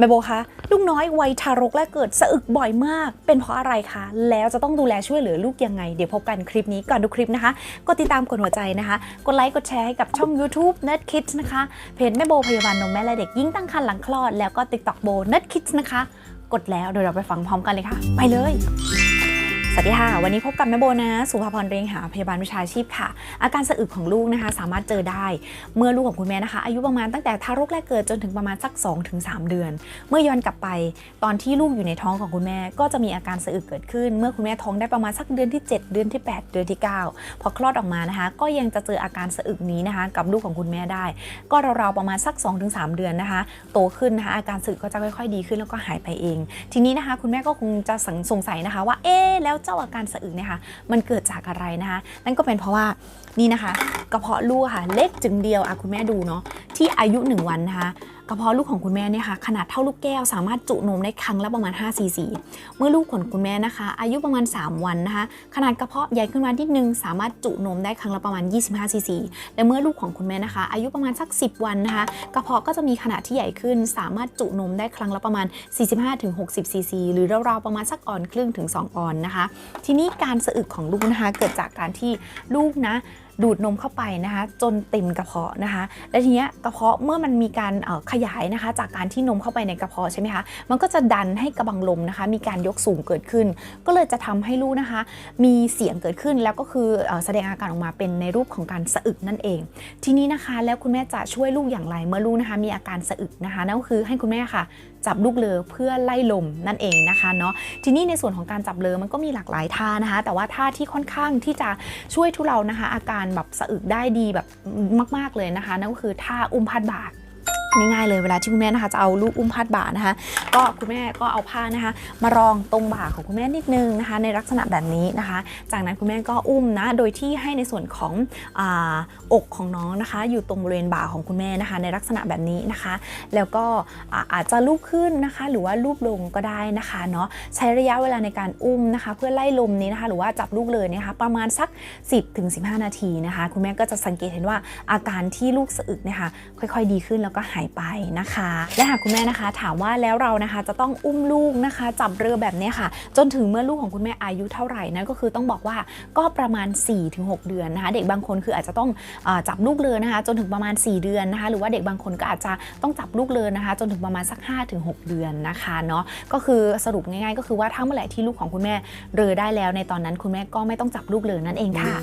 แม่โบคะลูกน้อยวัยทารกแรกเกิดสะอึกบ่อยมาก เป็นเพราะอะไรคะ แล้วจะต้องดูแลช่วยเหลือลูกยังไง เดี๋ยวพบกันคลิปนี้ก่อนดูคลิปนะคะกดติดตามกดหัวใจนะคะ กดไลค์กดแชร์ให้กับช่อง YouTube n e t Kids นะคะเพจแม่โบพยาบาลนมแม่และเด็กยิ่งตั้งครรภ์หลังคลอดแล้วก็ TikTok โบ n e t Kids นะคะ กดแล้วเดี๋ยวเราไปฟังพร้อมกันเลยค่ะ ไปเลย สวัสดีค่ะ วันนี้พบกับแม่โบนะ สุภาพรเรียงหาพยาบาลวิชาชีพค่ะ อาการสะอึกของลูกนะคะ สามารถเจอได้ เมื่อลูกของคุณแม่นะคะ อายุประมาณตั้งแต่ทารกแรกเกิดจนถึงประมาณสัก 2-3 เดือน เมื่อย้อนกลับไป ตอนที่ลูกอยู่ในท้องของคุณแม่ ก็จะมีอาการสะอึกเกิดขึ้น เมื่อคุณแม่ท้องได้ประมาณสักเดือนที่ 7 เดือนที่ 8 เดือนที่ 9 พอคลอดออกมานะคะ ก็ยังจะเจออาการสะอึกนี้นะคะ กับลูกของคุณแม่ได้ ก็ราวๆประมาณสัก 2-3 เดือนนะคะ โตขึ้นนะคะอาการสะอึกก็จะค่อยๆ ดีขึ้นแล้วก็หายไปเอง ทีนี้นะคะ คุณแม่ก็คงจะสงสัยนะคะว่าเอ๊แล้วเจ้าอาการสะอึกเนี่ยค่ะมันเกิดจากอะไรนะคะ นั่นก็เป็นเพราะว่านี่นะคะ กระเพาะลูกค่ะ เล็กจึงเดียวอะคุณแม่ดูเนาะที่อายุ 1 วันนะคะ กระเพาะลูกของคุณแม่เนี่ยค่ะขนาดเท่าลูกแก้ว สามารถจุนมได้ครั้งละประมาณ5ซีซีเมื่อลูกของคุณแม่นะคะ อายุประมาณ 3 วันนะคะ ขนาดกระเพาะใหญ่ขึ้นมานิดนึง สามารถจุนมได้ครั้งละประมาณ 25ซีซีและเมื่อลูกของคุณแม่นะคะ อายุประมาณสัก 10 วันนะคะ กระเพาะก็จะมีขนาดที่ใหญ่ขึ้น สามารถจุนมได้ครั้งละประมาณ 45-60ซีซีหรือราวๆประมาณสักออนครึ่งถึง 2 ออนนะคะ ทีนี้การสะอึกของลูกนะคะเกิดจากการที่ลูกนะ ดูดนมเข้าไปนะคะจนเต็มกระเพาะนะคะ และทีเนี้ยกระเพาะเมื่อมันมีการขยายนะคะ จากการที่นมเข้าไปในกระเพาะใช่ไหมคะมันก็จะดันให้กระบังลมนะคะ มีการยกสูงเกิดขึ้น ก็เลยจะทำให้ลูกนะคะ มีเสียงเกิดขึ้นแล้วก็คืออแสดงอาการออกมาเป็นในรูปของการสะอึกนั่นเอง ทีนี้นะคะ แล้วคุณแม่จะช่วยลูกอย่างไรเมื่อลูกนะคะ มีอาการสะอึกนะคะนั่นก็คือให้คุณแม่ค่ะจับลูกเลอเพื่อไล่ลมนั่นเองนะคะเนาะทีนี้ในส่วนของการจับเลอมันก็มีหลากหลายท่านะคะ แต่ว่าท่าที่ค่อนข้างที่จะช่วยทุเรานะคะ อาการแบบสะอึกได้ดีแบบมาก ๆเลยนะคะ นั่นก็คือท่าอุ้มพาดบ่า ง่ายๆเลยเวลาที่คุณแม่นะคะจะเอาลูกอุ้มพาดบ่านะคะ ก็คุณแม่ก็เอาผ้านะคะ มารองตรงบ่าของคุณแม่นิดนึงนะคะ ในลักษณะแบบนี้นะคะ จากนั้นคุณแม่ก็อุ้มนะโดยที่ให้ในส่วนของออกของน้องนะคะ อยู่ตรงบริเวณบ่าของคุณแม่นะคะ ในลักษณะแบบนี้นะคะ แล้วก็อาอาจจะลูบขึ้นนะคะ หรือว่าลูบลงก็ได้นะคะเนาะใช้ระยะเวลาในการอุ้มนะคะ เพื่อไล่ลมนี้นะคะ หรือว่าจับลูกเลยนะคะ ประมาณสัก 10-15 นาทีนะคะ คุณแม่ก็จะสังเกตเห็นว่าอาการที่ลูกสะอึกนะคะค่อย ๆ ดีขึ้นแล้วก็หายไปนะคะ และหากคุณแม่นะคะ ถามว่าแล้วเรานะคะจะต้องอุ้มลูกนะคะ จับเรือแบบนี้ค่ะ จนถึงเมื่อลูกของคุณแม่อายุเท่าไหร่นั่นก็คือต้องบอกว่าก็ประมาณ 4-6 เดือนนะคะ เด็กบางคนคืออาจจะต้องอจับลูกเรือนะคะ จนถึงประมาณ 4 เดือนนะคะ หรือว่าเด็กบางคนก็อาจจะต้องจับลูกเรือนะคะ จนถึงประมาณสัก 5-6 เดือนนะคะเนาะก็คือสรุปง่ายๆ ก็คือว่าถ้าเมื่อไหร่ที่ลูกของคุณแม่เรือได้แล้วในตอนนั้นคุณแม่ก็ไม่ต้องจับลูกเรือนั่นเองค่ะ